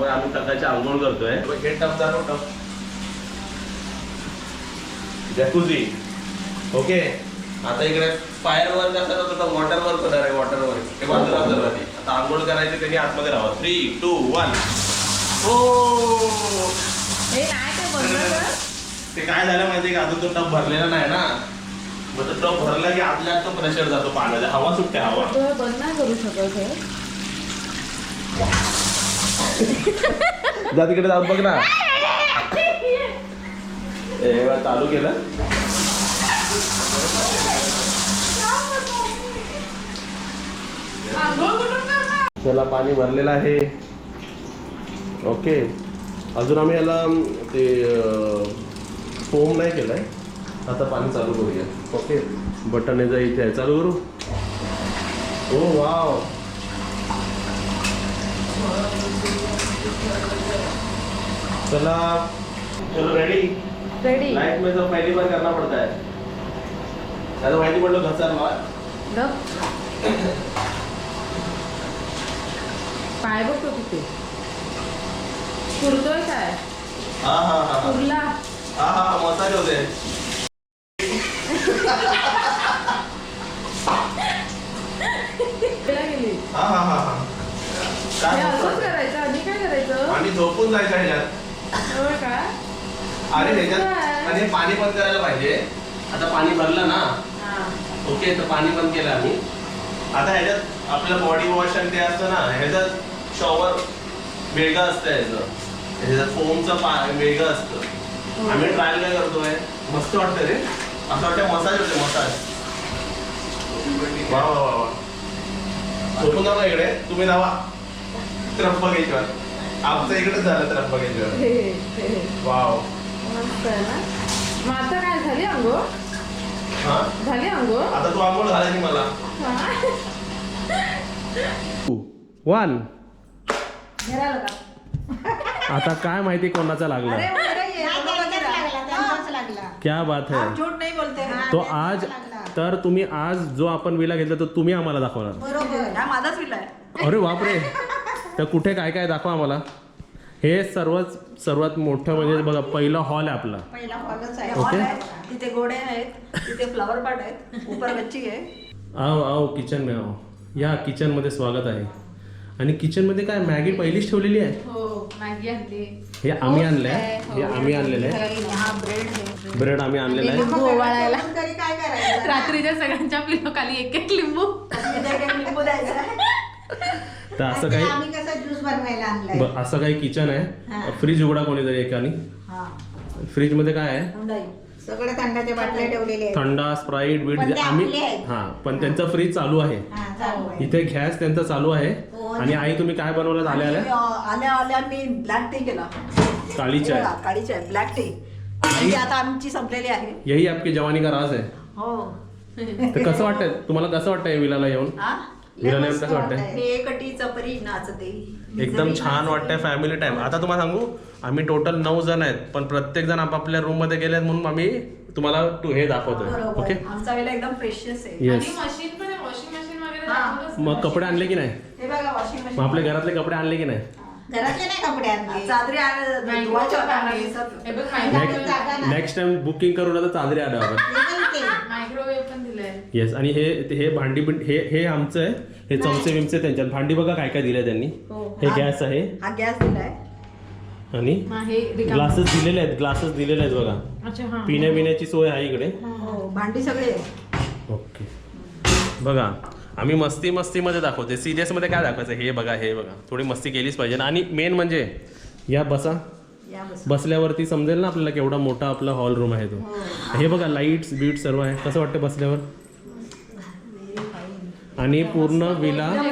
पण आम्ही सकाळची आंघोळ करतोय. हे टप जातो टप जॅकुझी ओके. आता इकडे फायर वर्क असं होतं वॉटर वर्क होणार आहे वॉटर वर्क हे बाजूला राहते. आता आंघोळ करायची त्यांनी आतमध्ये राहा थ्री टू वन हो हे नाही ते. ते काय झालं माहितीये का? अजून तो टप भरलेला नाही ना. मग तो टप भरला की आतल्या आत तो प्रेशर जातो पाण्याचा. हवा सुटते हवा. तो बंद नाही करू शकत. जा तिकडे जाऊन बघ ना. ए चालू केलं. त्याला पाणी भरलेलं आहे. ओके. अजून आम्ही याला ते फोम नाही केलाय. आता पाणी चालू करूया. ओके. बटन याचं इथे आहे. चालू करू. Oh wow. चला. चलो रेडी रेडी लाइफ में तो पहली बार करना पड़ता है. अरे माहिती पडलं घसर गप. पाय बघतो तिथे. पुरतोय काय? हा हा हा हा. पुरला हा हा मसाज होते. हा हा हा काय असंच? करायचं? आणि काय करायचं? आणि झोपून जायचं ह्याच्यात. ह्याच्यात काय? आणि हे पाणी बंद करायला पाहिजे. आता पाणी भरलं ना. हा. ओके तर पाणी बंद केलं आम्ही. आता ह्याच्यात आपलं बॉडी वॉश आणि ते असतं ना ह्याच्यात शॉवर वेगळं असतं ह्याचं. ह्याच्यात फोमचं पा वेगळं असतं. आम्ही ट्रायल काय करतोय? मस्त वाटतं रे. असं वाटतं मसाज होते मसाज वा वा वा झोपून इकडे? तुम्ही जावा. त्र्यंबकेश्वर. आमचं इकडेच झालं त्र्यंबकेश्वर. हे, हे. वाव. मस्त आहे ना? मग आता काय झाली अंघोळ? हा? झाली अंघोळ? आता तू आंघोळ घालायची मला. वन. का? आता काय माहिती कोणाचा लागला. क्या बात आप है झूठ नाही बोलते. हा. तो आज. तर तुम्ही आज जो आपण विला घेतला तो तुम्ही आम्हाला दाखवणार. बरोबर. हा माझाच विला आहे. अरे बापरे. तर कुठे काय काय दाखवा आम्हाला. हे सर्वात सर्वात मोठं म्हणजे बघा पहिलं हॉल आहे आपला. पहिला हॉलच आहे. ओके. हॉल आहे. तिथे गोडे आहेत तिथे फ्लॉवर पॉट आहेत उपर गच्ची आहे. आओ आओ किचन में आओ. या किचनमध्ये स्वागत आहे. आणि किचनमध्ये काय मॅगी पहिलीच ठेवलेली आहे? हो मॅगी आणली. हे आम्ही आणलंय. हे आम्ही आणलेलं आहे. हा ब्रेड आहे. ब्रेड आम्ही आणलेला आहे. लिंबू ओवाळायला. तरी काय करायचं? रात्रीच्या सगळ्यांच्या पिलो खाली एक एक लिंबू लिंबू द्यायचा तर असं काही आम्ही बनवायला आणलाय. असं काही किचन आहे. हा. फ्रीज उघडा कोणीतरी एकाने. हा. फ्रीजमध्ये काय आहे. सगळे थंडाच्या बाटल्या ठेवलेले आहेत. थंडा स्प्राईट बीट पण ते आम्ही आपले आहेत. हा पण त्यांचा फ्रीज चालू आहे. हा, चालू आहे. इथे गॅस त्यांचा चालू आहे. हो. आणि आई तुम्ही काय बनवलं? आल्या? आल्या आल्या आल्या मी ब्लॅक टी केला. काळी चाय काळी चाय ब्लॅक टी ती आता आमची संपलेली आहे. यही आपकी जवानी का राज आहे हो. तर कसं वाटतंय? तुम्हाला कसं वाटतंय विलाला येऊन? हा? कसं वाटतंय मी एक टी चपरी नाचते एकदम छान. वाटतंय फॅमिली टाइम आता तुम्हाला सांगू आम्ही टोटल नऊ जण आहेत पण प्रत्येक जण आपापल्या रूममध्ये गेले म्हणून आम्ही तुम्हाला टू हे दाखवतोय बरोबर ओके आमचा वेळेला एकदम प्रेशियस आहे येस मशीन पण आहे वॉशिंग मशीन वगैरे हा. दाखवलंच मग. कपडे आणले की नाही हे बघा वॉशिंग मग आपल्या मशीन घरातले कपडे आणले की नाही घरातले नाही कपडे आणले चादरी आण- Microwave धुवायच्या होत्या आहे. आम्हाला बघ, दिसत. microwave जागा आहे. नाही. नेक्स्ट टाइम बुकिंग करून आता चादरी आल्या आपण. मायक्रोवेव्ह पण दिलंय. येस आणि हे हे भांडी बिंड हे हे आमचं आहे. हे चमचे बिमचे त्यांच्यात. भांडी बघा काय काय दिलंय त्यांनी. हो. हे हा- गॅस आहे. हा गॅस दिलाय. आणि मग हे रिकामं. ग्लासेस दिलेले आहेत. ग्लासेस दिलेले आहेत बघा. अच्छा हा. पिण्या पिण्याची सोय आहे इकडे. हो भांडी सगळे. ओके. बघा आम्ही मस्ती मस्तीमध्ये दाखवते सिरियसमध्ये काय दाखवायचं? हे बघा हे बघा. थोडी मस्ती केलीच पाहिजे. आणि मेन म्हणजे या बस. बसल्यावरती समजेल ना आपल्याला केवढा मोठा आपला हॉल रूम आहे तो. हे. बघा लाईट्स बीट सर्व आहे. कसं वाटतं बसल्यावर? आणि पूर्ण विला. हे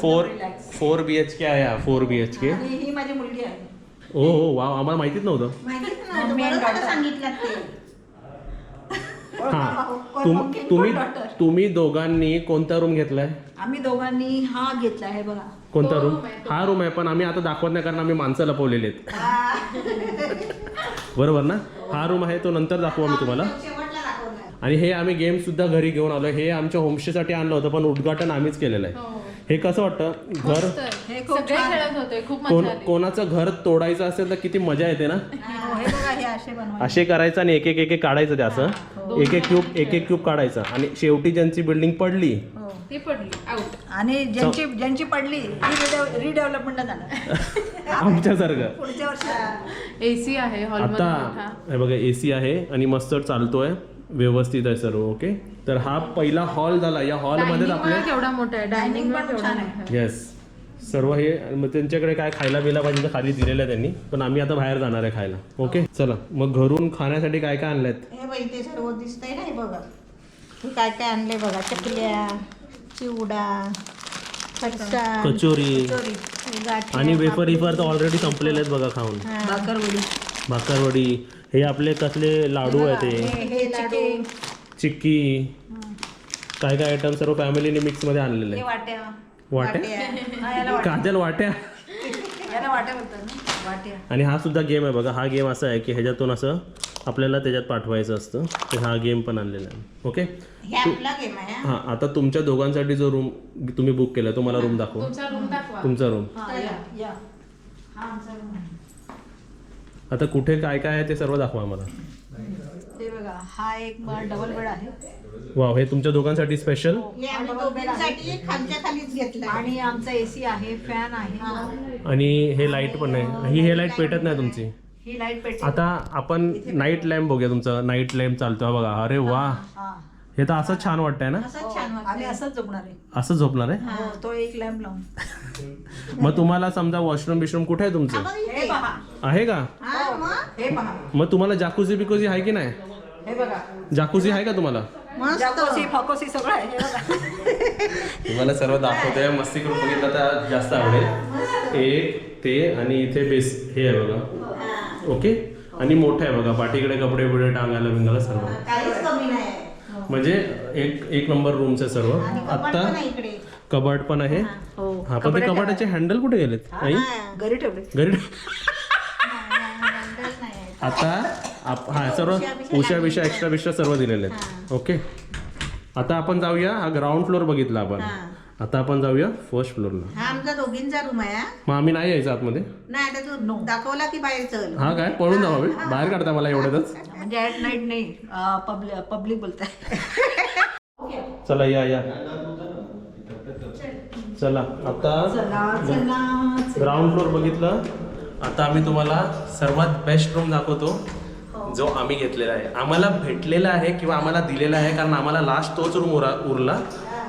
four. Four B H K आहे हा फोर बी एच के ही माझी मुलगी आहे. ओ हो वा आम्हाला माहितीच नव्हतं. हा. तुम तुम्ही. तुम्ही दोघांनी कोणता रूम घेतलाय? आम्ही दोघांनी हा घेतला आहे बघा. कोणता रूम. हा रूम आहे पण आम्ही आता दाखवत नाही कारण आम्ही माणसं लपवलेले आहेत. बरोबर ना? हा रूम आहे तो नंतर दाखवू आम्ही तुम्हाला. आणि हे आम्ही गेम सुद्धा घरी घेऊन आलो हे आमच्या होमस्टेसाठी आणलं होतं पण उद्घाटन आम्हीच केलेलं आहे. हो. हे कसं वाटतं? घर मस्त आहे. हे खूप सगळे छान. खेळत होते खूप कोण मजा आली. कोणाचं घर तोडायचं असेल तर किती मजा येते ना? हो, हे बघा हे असे बनवायचे. असे करायचं आणि एक एक एक एक काढायचं ते असं एक एक क्यूब एक एक क्यूब काढायचं. आणि शेवटी ज्यांची बिल्डिंग पडली हो. ती पडली. आउट आणि ज्यांची ज्यांची पडली ती रिडेव्हलपमेंटला जाणार. आमच्यासारखं पुढच्या वर्षी. एसी आहे हॉलमध्ये आता मोठा. हे बघा ए सी आहे आणि मस्त चालतोय. व्यवस्थित आहे सर्व ओके तर हा पहिला हॉल झाला. या आपले केवढा मोठा आहे. डायनिंग पण छान आहे. येस सर्व हे मग त्यांच्याकडे काय खायला बिला पाहिजे तर खाली दिलेलं आहे त्यांनी. पण आम्ही आता बाहेर जाणार आहे खायला ओके चला मग घरून खाण्यासाठी काय काय हे बाई ते सर्व दिसतंय ना हे बघा. हे काय काय आणले बघा चकल्या. चिवडा फरसाण कचोरी. गाठी आणि वेफर इफर तर ऑलरेडी संपलेले आहेत बघा खाऊन. भाकरवडी. भाकरवडी. हे आपले कसले लाडू आहेत हे? हे चिक्की. काय काय आयटम सर्व फॅमिलीने मिक्समध्ये आणलेले हे. वाट्या. वाट्या? हा याला वाट्या. काजल वाट्या. याला वाट्या बोलतात ना वाट्या. आणि हा सुद्धा गेम आहे बघा हा गेम असा आहे की ह्याच्यातून असं आपल्याला त्याच्यात पाठवायचं असतं. तर हा गेम पण आणलेला आहे. ओके हे आपला गेम आहे हा. हा आता तुमच्या दोघांसाठी जो रूम तुम्ही बुक केला तो मला रूम दाखवा. तुमचा रूम दाखवा. तुमचा रूम हा या. या. हा आमचा room आहे. आता कुठे काय काय आहे ते सर्व दाखवा आम्हाला. ते बघा हा एक डबल बेड आहे. वाव हे तुमच्या दोघांसाठी स्पेशल हे. आम्ही दोघींसाठी खालच्या खालीच घेतलं आणि आमचा एसी आहे फॅन आहे. आणि हे लाइट पण आहे. ही हे लाइट पेटत नाही तुमची? ही लाइट पेटते आता आपण नाईट लॅम्प बघूया तुमचं. नाईट लॅम्प चालतोय बघा. अरे वा. हा. हे तर असंच छान वाटतंय ना? छान वाटतं आम्ही असंच झोपणार आहे. असं झोपणार आहे? हो, तो एक लॅम्प लावून. मग तुम्हाला समजा वॉशरूम बिशरूम कुठे आहे तुमचं? हे पहा. आहे का? हा मग? हे पहा. मग तुम्हाला जाकुझी बिकुझी आहे की नाही? हे बघा. जाकुझी आहे का तुम्हाला? जाकोसी फकोसी सगळं आहे. हे बघा तुम्हाला सर्व दाखवतोय मस्ती करून बघितलं तर जास्त आवडेल. एक ते आणि इथे बेस हे आहे बघा. ओके? आणि मोठं आहे बघा. पाठीकडे कपडे बिडे टांगायला बिंगायला सर्व. काहीच कमी नाही म्हणजे एक एक नंबर रूमचं सर्व. आत्ता पण आहे इकडे. कबाट पण आहे. हो. हा. पण ते कबाटाचे हँडल कुठे गेलेत? आई? घरी ठेवले. घरी हँडल नाही आहे. आता आप- हा सर्व उशा बिशा एक्स्ट्रा बिस्ट्रा सर्व दिलेले आहेत. ओके आता आपण जाऊया हा ग्राउंड फ्लोर बघितला आपण. हा. आता आपण जाऊया फर्स्ट फ्लोअरला हा आमचा दोघींचा रूम आहे हा. मग आम्ही नाही यायचं आतमध्ये? नाही आता तू दाखवला की बाहेर चल. हा काय? पळून जाऊ आम्ही? बाहेर काढता मला एवढ्यातच? म्हणजे ऍट नाईट नाही पब्लिक पब्लिक बोलताय. चला या या. चला आता ग्राउंड फ्लोर बघितलं. आता आम्ही तुम्हाला सर्वात बेस्ट रूम दाखवतो. जो आम्ही घेतलेला आहे. आम्हाला भेटलेला आहे किंवा आम्हाला दिलेला आहे कारण आम्हाला लास्ट तोच रूम उरा उरला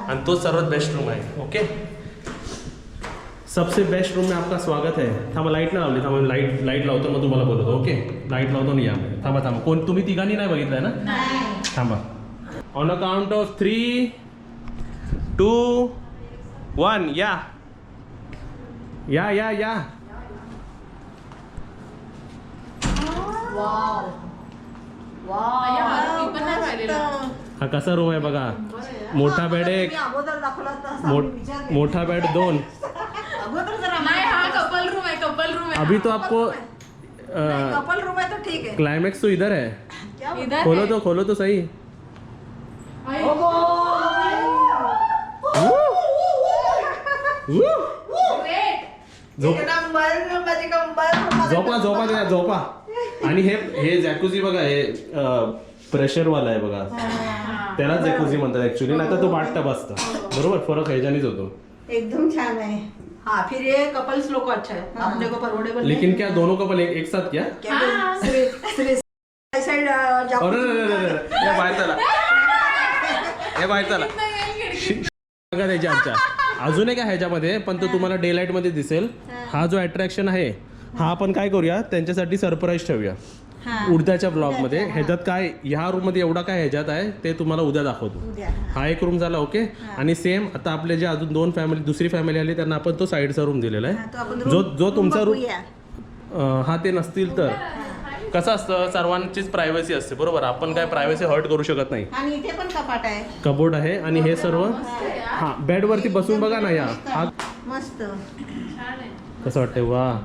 आणि तोच सर्वात बेस्ट रूम आहे. ओके सबसे बेस्ट रूम में आपका स्वागत है. थांबा लाइट नाही लावली. थांबा लाइट लाइट लावतो मग तुम्हाला बोलवतो ओके लाइट लावतो नाही या. थांबा थांबा. कोण तुम्ही तिघांनी नाही बघितलंय ना? थांबा. On a count of three two one या. या या या. अय्या, मी पण नाही पाहिलेलं. हा कसा रूम आहे बघा मोठा बेड एक. मोठा बेड दोन अगोदर जर नाही हा कपल रूम आहे कपल रूम आहे अभी तो आपको कपल रूम आहे तो ठीक आहे क्लाइमैक्स तो इधर है इधर खोलो है. तो खोलो तो सही. झोप झोपा झोपा त्या झोपा आणि हे हे जॅकुझी बघा हे प्रेशर वाला आहे बघा त्याला जॅकुझी म्हणतात ऍक्च्युली नाही तर तो बाटटब असतं बरोबर फरक ह्याच्यानीच होतो एकदम छान आहे हाँ फिर ये कपल्स लोग को अच्छा है अपने को परवडेबल लेकिन क्या दोनों कपल एक, एक साथ क्या. हे बाहेर चला हे बाहेर चला बघा त्याच्या आमच्या अजून एक आहे ह्याच्यामध्ये पण तो तुम्हाला डे लाइटमध्ये दिसेल हा जो अट्रॅक्शन आहे हा आपण काय करूया त्यांच्यासाठी सरप्राईज ठेवूया. हा. उद्याच्या ब्लॉगमध्ये. ह्याच्यात काय ह्या रूममध्ये एवढा काय ह्याच्यात आहे ते तुम्हाला उद्या दाखवतो. हा. एक रूम झाला ओके आणि सेम आता आपले जे अजून दोन फॅमिली दुसरी फॅमिली आली त्यांना आपण तो साईडचा रूम दिलेला आहे. जो जो तुमचा रूम. हा ते नसतील तर. कसं असतं सर्वांचीच प्रायव्हसी असते बरोबर? आपण काय प्रायव्हसी हर्ट करू शकत नाही. कबोर्ड आहे आणि हे सर्व हा. बेडवरती बसून बघा ना या. हा. मस्त कसं वाटतंय? वा.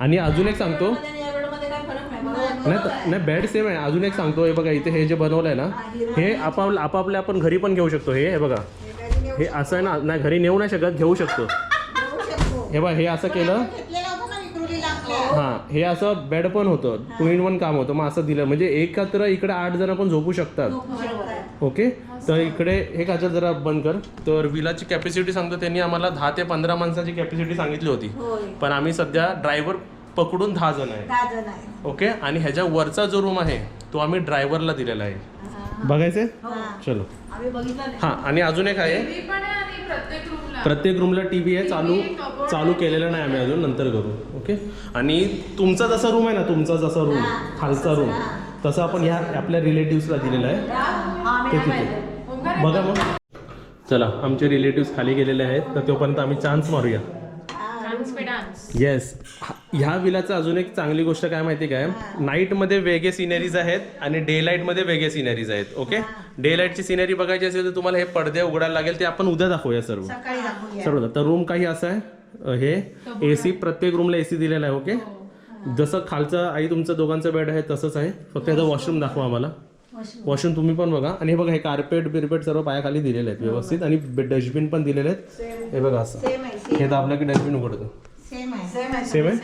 आणि अजून एक सांगतो. नाही नाही बेड सेम आहे. अजून एक सांगतो. हे बघा इथे हे जे बनवलंय ना हे आपापलं आपापले आपण घरी पण घेऊ शकतो. हे हे बघा. हे असं आहे ना नाही घरी नेऊ नाही शकत घेऊ शकतो. हे बघ हे असं केलं. हां हे असं बेड पण होतं. टू इन वन काम होतं. मग असं दिलं. म्हणजे एकत्र इकडे आठ जण पण झोपू शकतात. ओके? तर इकडे हे काजल जरा बंद कर. तर विलाची कॅपॅसिटी सांगतो त्यांनी आम्हाला दहा ते पंधरा माणसाची कॅपॅसिटी सांगितली होती. पण आम्ही सध्या ड्रायव्हर पकडून दहा जण आहे. ओके? आणि ह्याच्या वरचा जो रूम आहे तो आम्ही ड्रायव्हरला दिलेला आहे. बघायचे हा. चलो. आम्ही बघितलं नाही. हां आणि अजून एक आहे. प्रत्येक रूमला प्रत्येक रूमला टी व्ही आहे चालू. चालू केलेलं नाही आम्ही अजून नंतर करू. ओके? आणि तुमचा जसा रूम आहे ना तुमचा जसा रूम खालचा रूम तसा आपण ह्या आपल्या रिलेटिव्सला दिलेला आहे. हा, ते तिथे. बघा मग. चला आमचे रिलेटिव्स खाली गेलेले आहेत तर तोपर्यंत आम्ही चान्स मारूया. येस ह्या विलाचं अजून एक चांगली गोष्ट काय माहिती काय? नाईटमध्ये वेगळे सिनरीज आहेत आणि डे लाईटमध्ये वेगळे सिनरीज आहेत ओके डे लाईटची सिनरी बघायची असेल तर तुम्हाला हे पडदे उघडायला लागेल ते आपण उद्या दाखवूया सर्व. सर्व तर रूम काही असं आहे हे ए सी प्रत्येक रूमला ए सी दिलेला आहे ओके जसं खालचं आई तुमचं दोघांचं बेड आहे तसंच आहे. फक्त याचं वॉशरूम दाखवा आम्हाला. वॉशरूम तुम्ही पण बघा. आणि हे बघा हे कार्पेट बिरपेट सर्व पायाखाली दिलेले आहेत व्यवस्थित. आणि डस्टबिन पण दिलेले आहेत. हे बघा असं. सेम आहे हे दाबलं की डस्टबिन उघडतं. सेम आहे.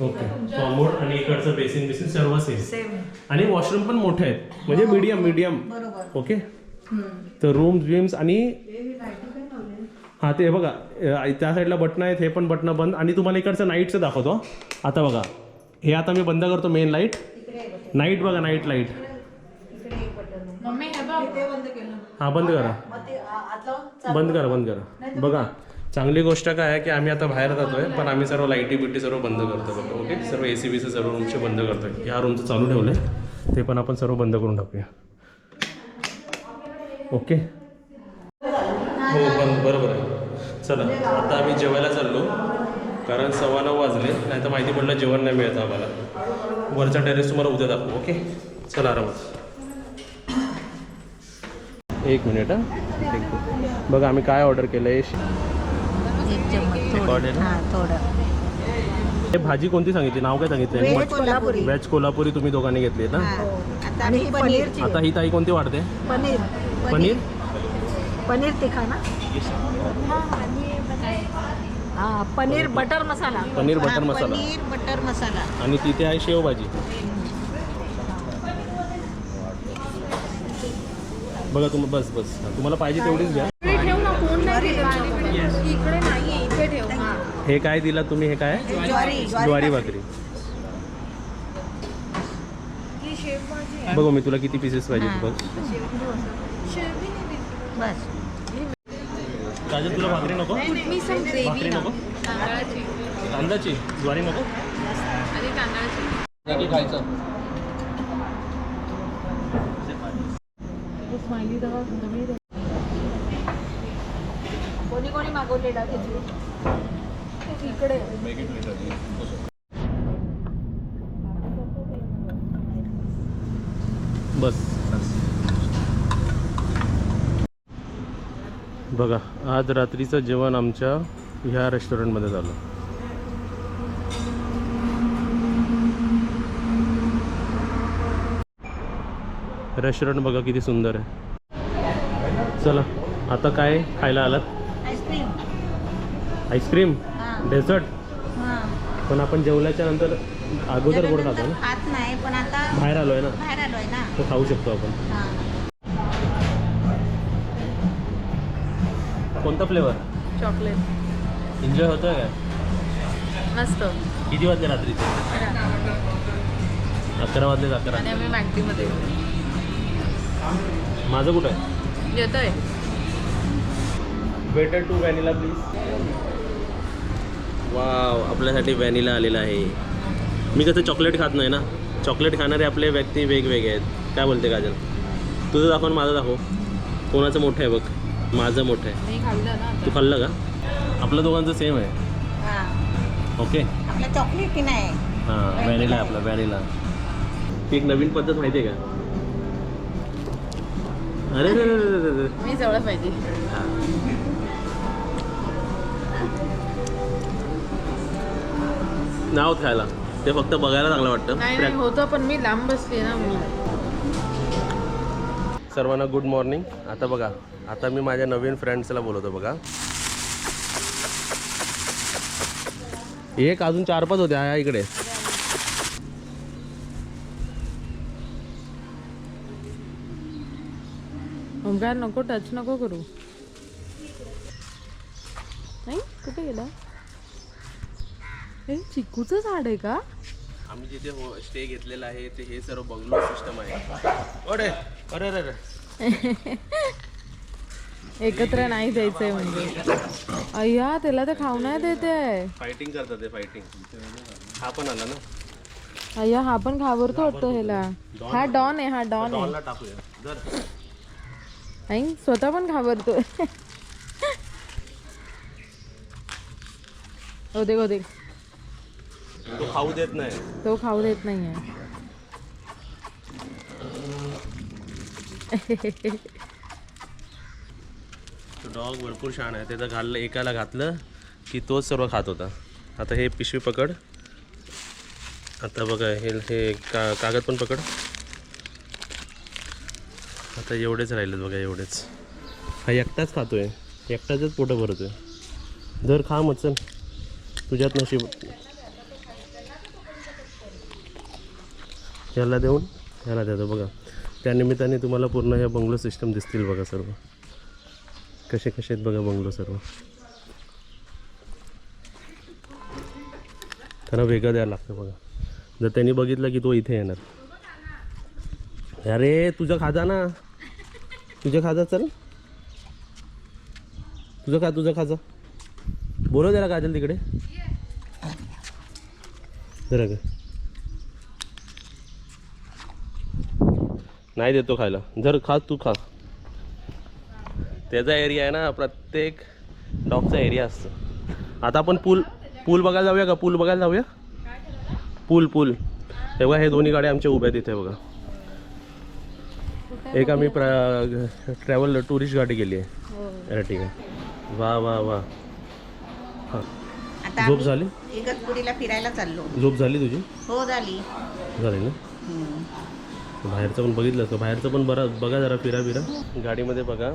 ओके कॉमोड आणि इकडचं बेसिन बेसिन सर्व सेम आणि वॉशरूम पण मोठे आहेत. म्हणजे मीडियम मीडियम बरोबर. ओके तर रूम्स विम्स आणि हा ते बघा. त्या साईडला बटणं आहेत हे पण बटणं बंद. आणि तुम्हाला इकडचं नाईटचं दाखवतो. आता बघा. हे आता मी बंद करतो मेन लाइट. नाईट बघा नाईट लाइट. मम्मी हे बंद केलं. हा बंद करा. बंद करा बंद करा. बघा चांगली गोष्ट काय आहे की आम्ही आता बाहेर जातोय पण आम्ही सर्व लाईटी बिटी सर्व बंद करतो बघा ओके सर्व ए सी बी सर्व रूमचे बंद करतोय. ह्या रूमचं चालू ठेवलंय. ते पण आपण सर्व बंद करून टाकूया. ओके हो बंद बरोबर आहे. चला आता आम्ही जेवायला चाललो. कारण सव्वा नऊ वाजले नाही तर माहिती पडलं जेवण नाही मिळत आम्हाला. वरचा टेरेस तुम्हाला उद्या दाखवू ओके चला आरामात. एक मिनिट हां. एक मिनिट. बघा आम्ही काय ऑर्डर केलं आहे? हा थोडं. भाजी कोणती सांगितली? नाव काय सांगितलं व्हेज कोल्हापुरी. तुम्ही दोघांनी घेतली ना? आता ही ताई कोणती वाढते? पनीर. पनीर? पनीर. तिखा ना? हा paneer butter masala. Paneer butter masala. Paneer butter masala. आणि तिथे आहे शेवभाजी. बघा तुम्ही बस बस. तुम्हाला पाहिजे तेवढीच घ्या. इकडे ठेव ना कोण नाही ठेवत. इकडे नाहीये इथे ठेव हा. हे काय दिला तुम्ही हे काय? ज्वारी ज्वारी भाकरी. ही शेव भाजी आहे. बघू मी तुला किती पीसेस पाहिजे. बघ. बस. काजल तुला भाकरी नको? मी भाकरी ग्रेव्ही ना. नको? तांदळाची? कांदाची ज्वारी नको? आणि तांदळाची. की खायचं. कोणी कोणी मागवलेला त्याची इकडे. बस. बघा आज रात्रीचं जेवण आमच्या ह्या रेस्टॉरंटमध्ये झालं. रेस्टॉरंट बघा किती सुंदर आहे. चला आता काय खायला आलात? आईस्क्रीम आईस्क्रीम हा. डेझर्ट पण आपण जेवल्याच्या नंतर अगोदर गोड खातो ना? बाहेर आलोय ना? बाहेर आलोय ना. तो खाऊ शकतो आपण. कोणता फ्लेवर चॉकलेट एन्जॉय होतोय काय मस्त. किती वाजले रात्रीचे? अकरा. वाजले अकरा? आणि आम्ही मॅगडीमध्ये माझं कुठं आहे? येतोय. Better to vanilla please wow आपल्यासाठी व्हॅनिला आलेला आहे. मी कसं चॉकलेट खात नाही ना? चॉकलेट खाणारे आपले व्यक्ती वेगवेगळे आहेत. काय बोलते काजल? तुझं दाखव आणि माझं दाखव. कोणाचं मोठं आहे बघ. माझं मोठं आहे. मी खाल्लं ना तू खाल्लं का? आपलं दोघांचं सेम आहे. हा. ओके आपलं चॉकलेट की नाही हां व्हॅनिला आहे आपला व्हॅनिला एक नवीन पद्धत माहिती आहे का? अरे रे रे रे रे रे. मी जवळ पाहिजे. नाव खायला. ते फक्त बघायला चांगलं वाटतं. नाही नाही होतं पण मी लांब बसली ना म्हणून सर्वांना गुड मॉर्निंग आता बघा आता मी माझ्या नवीन फ्रेंड्सला बोलवतो बघा. एक अजून चार पाच होते हा इकडे. ओमकार नको टच नको करू. नाही कुठे गेला? हे चिकूचं झाड आहे का? आम्ही जिथे हो स्टे घेतलेला आहे ते हे सर्व बंगलो सिस्टम आहे. अरे अरे अरे अरे. एकत्र नाही द्यायचंय म्हणजे. अय्या त्याला ते खाऊ नाही देते. फायटिंग करतात ते फायटिंग हा पण आला ना. अय्या हा पण घाबरतो वाटतो ह्याला. हा डॉन आहे हा डॉन आहे. डॉलला टाकूया. जर नाही स्वतः पण घाबरतो होते होते तो खाऊ देत नाही. तो खाऊ देत नाहीये. तो डॉग भरपूर छान आहे. त्याचं घाललं एकाला घातलं की तोच सर्व खात होता. आता हे पिशवी पकड. आता बघा हे हे का कागद पण पकड. आता एवढेच राहिलेत बघा एवढेच. हा एकटाच खातोय. एकटाच पोटं भरतोय. दर खा मग चल तुझ्यात नशीब ह्याला देऊन ह्याला देतो. बघा त्यानिमित्ताने तुम्हाला पूर्ण ह्या बंगलो सिस्टम दिसतील बघा सर्व. कसे कसे आहेत बघा बंगलो सर्व. त्यांना वेगळं द्यायला लागतं बघा. जर त्यांनी बघितलं की तो इथे येणार. अरे तुझं खाजा ना. तुझं खाजा चल. तुझं खा तुझं खाजा. बोलव त्याला काजल तिकडे. जरा का नाही देतो खायला. जर खा तू खा. त्याचा एरिया आहे ना प्रत्येक डॉगचा एरिया असतो. आता आपण पूल पूल बघायला जाऊया का? पूल बघायला जाऊया? पूल पूल. हे बघा हे दोन्ही गाड्या आमच्या उभ्या इथे बघा. एक आम्ही ट्रॅव्हल टुरिस्ट गाडी गेली आहे. अरे ठीक आहे. वा वा वा. आता झोप झाली? इगतपुरीला फिरायला चाललो. झोप झाली तुझी? हो झाली. झाली ना? बाहेरचं पण बघितलं का बाहेरचं पण बरं बघा जरा फिरा फिरा. गाडीमध्ये बघा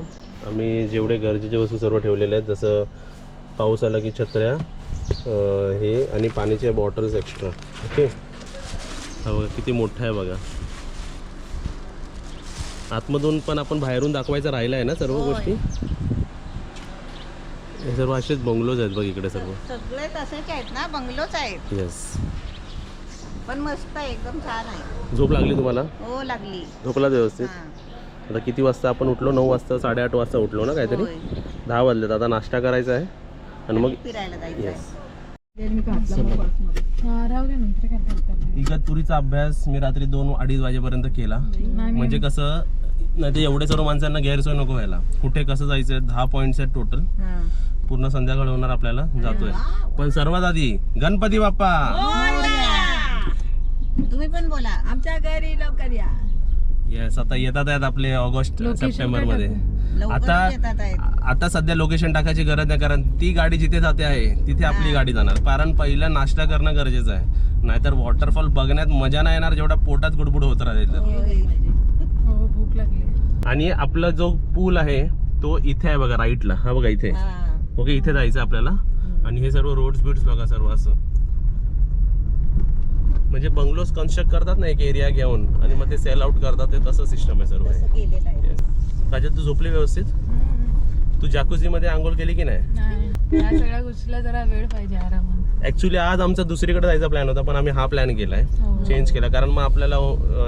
आम्ही जेवढे गरजेचे वस्तू सर्व ठेवलेले आहेत जसं पाऊस आला की छत्र्या हे आणि पाण्याच्या बॉटल्स एक्स्ट्रा ओके? हा बघा किती मोठा आहे बघा. आतमधून पण आपण बाहेरून दाखवायचं राहिलं आहे ना सर्व गोष्टी? हे सर्व असेच बंगलोज आहेत बघ इकडे सर्व. सगळे तसेच आहेत ना बंगलोच आहेत. येस पण मस्त आहे एकदम छान आहे. झोप लागली तुम्हाला? हो लागली. झोपला व्यवस्थित? हा. आता किती वाजता आपण उठलो? नऊ वाजता साडेआठ वाजता उठलो ना काहीतरी? होय. दहा वाजलेत आता नाश्ता करायचा आहे. आणि मग फिरायला जायचं येस आहे. हा राहू दे नंतर करतात इगतपुरीचा अभ्यास मी रात्री दोन अडीच वाजेपर्यंत केला. म्हणजे कसं नाही ते एवढे सर्व माणसांना गैरसोय नको व्हायला. कुठे कसं जायचं दहा पॉईंट्स आहेत टोटल हा. पूर्ण संध्याकाळ होणार आपल्याला जातोय. पण सर्वात आधी गणपती बाप्पा! तुम्ही पण बोला. आमच्या घरी लवकर या. येस आता येतात आहेत आपले ऑगस्ट सप्टेंबरमध्ये लवकरच आता येतात आहेत. आता सध्या लोकेशन टाकायची गरज नाही कारण ती गाडी जिथे जाते आहे तिथे आपली गाडी जाणार. कारण पहिला नाश्ता करणं गरजेचं आहे. नाहीतर वॉटरफॉल बघण्यात मजा नाही येणार जेवढा पोटात गुडबुड होत राहील तर. हो भूक लागली. आणि आपला जो पूल आहे तो इथे आहे बघा राईटला हा बघा इथे. हा. ओके इथे जायचं आपल्याला. आणि हे सर्व रोड्स बिड्स बघा सर्व असं. म्हणजे बंगलोज कन्स्ट्रक्ट करतात ना एक एरिया घेऊन आणि मग ते सेल आउट करतात ते तसं सिस्टम आहे सर्व. काजल तू झोपली व्यवस्थित? तू जॅकुझी मध्ये आंघोळ केली की नाही? नाही. या सगळ्या गोष्टीला जरा वेळ पाहिजे आरामात. ऍक्च्युली आज आमचा दुसरीकडे जायचा प्लॅन होता पण आम्ही हा प्लॅन केलाय. हो. चेंज केला कारण मग आपल्याला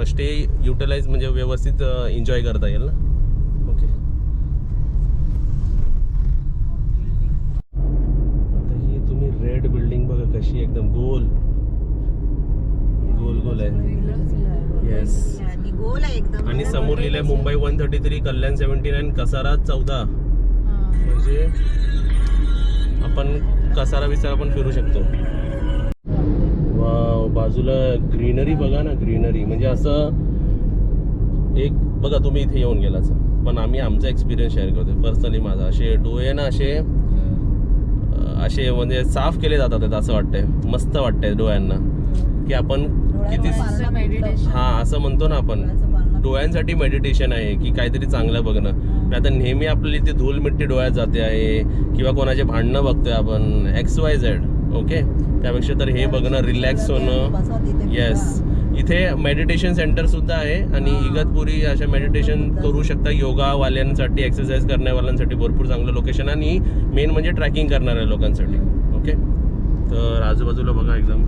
स्टे युटिलाइज म्हणजे व्यवस्थित एन्जॉय करता येईल ना. ओके आता ही तुम्ही रेड बिल्डिंग बघा कशी एकदम गोल. येस आणि समोर लिहिलंय Mumbai one thirty three Kalyan seventy nine Kasara चौदा. म्हणजे आपण कसारा विसारा पण फिरू शकतो. वाव बाजूला ग्रीनरी बघा ना ग्रीनरी. म्हणजे असं एक बघा तुम्ही इथे येऊन गेला सर पण आम्ही आमचा एक्सपिरियन्स शेअर करतो पर्सनली माझा. असे डोळे ना असे असे म्हणजे साफ केले जातात असं वाटतंय. मस्त वाटतंय डोळ्यांना. की आपण किती हा असं म्हणतो ना आपण. डोळ्यांसाठी मेडिटेशन आहे की काहीतरी चांगलं बघणं. आणि आता नेहमी आपल्याला इथे धूल मिट्टी डोळ्यात जाते आहे किंवा कोणाचे भांडणं बघतोय आपण एक्स वाय झेड ओके त्यापेक्षा तर हे बघणं रिलॅक्स होणं येस इथे मेडिटेशन सेंटर सुद्धा आहे आणि इगतपुरी अशा मेडिटेशन करू शकता योगावाल्यांसाठी एक्सरसाइज करण्यावाल्यांसाठी भरपूर चांगलं लोकेशन आणि मेन म्हणजे ट्रॅकिंग करणाऱ्या लोकांसाठी ओके तर आजूबाजूला बघा एकदम.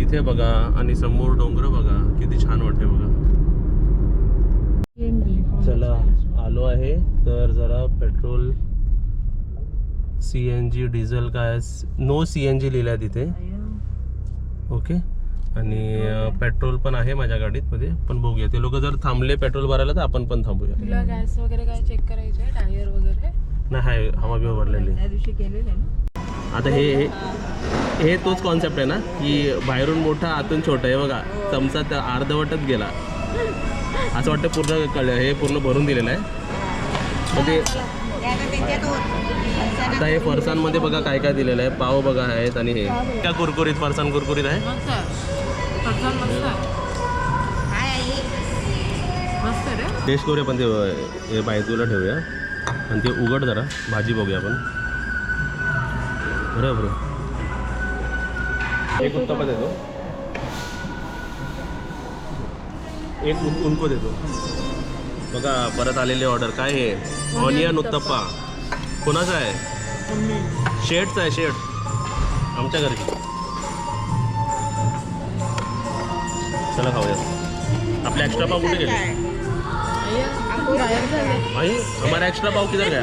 तिथे बघा आणि समोर डोंगर बघा किती छान वाटते बघा. चला आलो आहे. तर जरा petrol C N G diesel काय नो सी एन जी लिहिलं आहे तिथे. ओके? आणि पेट्रोल पण आहे माझ्या गाडीत मध्ये पण बघूया. ते लोक जर थांबले पेट्रोल भरायला तर आपण पण थांबूया. तुला गॅस वगैरे काय चेक करायचे टायर वगैरे? नाही हवा बिवा भरलेली. त्या दिवशी केलेले ना? आता हे हे हे तोच कॉन्सेप्ट आहे ना की बाहेरून मोठा आतून छोटा. आहे बघा चमचा त्या अर्धवटच गेला. असं वाटतं पूर्ण कळ हे पूर्ण भरून दिलेलं आहे. म्हणजे आता हे फरसांमध्ये बघा काय काय दिलेलं आहे. पाव बघा आहेत आणि हे. त्या कुरकुरीत फरसाण कुरकुरीत आहे. टेस्ट करूया पण ते हे बाजूला ठेवूया. आणि ते उघड जरा. भाजी बघूया आपण. बरोबर. एक उत्तप्पा देतो. एक उन- उनको देतो. बघा परत आलेली ऑर्डर काय हे? ऑनियन उत्तप्पा. कोणाचा आहे? शेडचा आहे शेड आमच्या घरची चला खाऊया. आपले एक्स्ट्रा पाव कुठे गेले? भाई हमारा एक्स्ट्रा पाव किधर गया